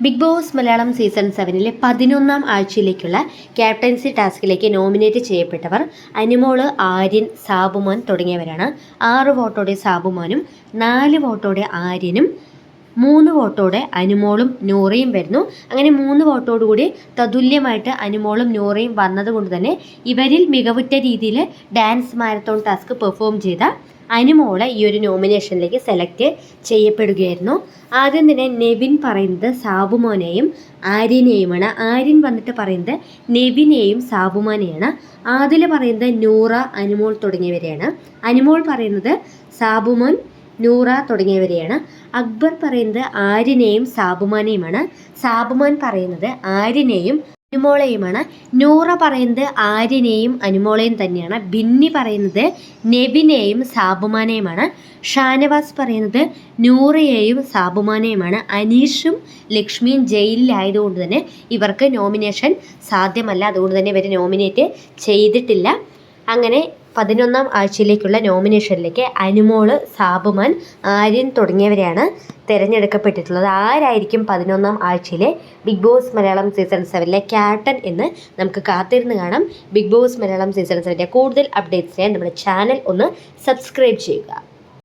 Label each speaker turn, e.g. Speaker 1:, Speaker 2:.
Speaker 1: Big boss Malayalam season സെവനിലെ പതിനൊന്നാം ആഴ്ചയിലേക്കുള്ള ക്യാപ്റ്റൻസി ടാസ്കിലേക്ക് നോമിനേറ്റ് ചെയ്യപ്പെട്ടവർ അനിമോൾ ആര്യൻ സാബുമാൻ തുടങ്ങിയവരാണ്. ആറ് വോട്ടോടെ സാബുമാനും നാല് വോട്ടോടെ ആര്യനും മൂന്ന് വോട്ടോടെ അനുമോളും നൂറയും വരുന്നു. അങ്ങനെ മൂന്ന് വോട്ടോടുകൂടി തതുല്യമായിട്ട് അനുമോളും നൂറയും വന്നതുകൊണ്ട് തന്നെ ഇവരിൽ മികവുറ്റ രീതിയിൽ ഡാൻസ് മാരത്തോൺ ടാസ്ക് പെർഫോം ചെയ്ത അനുമോളെ ഈ ഒരു നോമിനേഷനിലേക്ക് സെലക്ട് ചെയ്യപ്പെടുകയായിരുന്നു. ആദ്യം തന്നെ നെവിൻ പറയുന്നത് സാബുമോനെയും ആര്യനെയുമാണ്. ആര്യൻ വന്നിട്ട് പറയുന്നത് നെവിനെയും സാബുമോനെയാണ്. ആദിൽ പറയുന്നത് നൂറ അനുമോൾ തുടങ്ങിയവരെയാണ്. അനുമോൾ പറയുന്നത് സാബുമോൻ നൂറ തുടങ്ങിയവരെയാണ്. അക്ബർ പറയുന്നത് ആര്യനെയും സാബുമാനെയുമാണ്. സാബുമാൻ പറയുന്നത് ആര്യനെയും അനുമോളെയുമാണ്. നൂറ പറയുന്നത് ആര്യനെയും അനുമോളയും തന്നെയാണ്. ബിന്നി പറയുന്നത് നെവിനെയും സാബുമാനെയുമാണ്. ഷാനവാസ് പറയുന്നത് നൂറയെയും സാബുമാനെയുമാണ്. അനീഷും ലക്ഷ്മിയും ജയിലിലായതുകൊണ്ട് തന്നെ ഇവർക്ക് നോമിനേഷൻ സാധ്യമല്ല. അതുകൊണ്ട് തന്നെ ഇവർ നോമിനേറ്റ് ചെയ്തിട്ടില്ല. അങ്ങനെ പതിനൊന്നാം ആഴ്ചയിലേക്കുള്ള നോമിനേഷനിലേക്ക് അനുമോൾ സാബുമാൻ ആര്യൻ തുടങ്ങിയവരെയാണ് തിരഞ്ഞെടുക്കപ്പെട്ടിട്ടുള്ളത്. ആരായിരിക്കും പതിനൊന്നാം ആഴ്ചയിലെ ബിഗ് ബോസ് മലയാളം സീസൺ സെവനിലെ ക്യാപ്റ്റൻ എന്ന് നമുക്ക് കാത്തിരുന്ന് കാണാം. ബിഗ് ബോസ് മലയാളം സീസൺ സെവന്റെ കൂടുതൽ അപ്ഡേറ്റ്സിനായി നമ്മുടെ ചാനൽ ഒന്ന് സബ്സ്ക്രൈബ് ചെയ്യുക.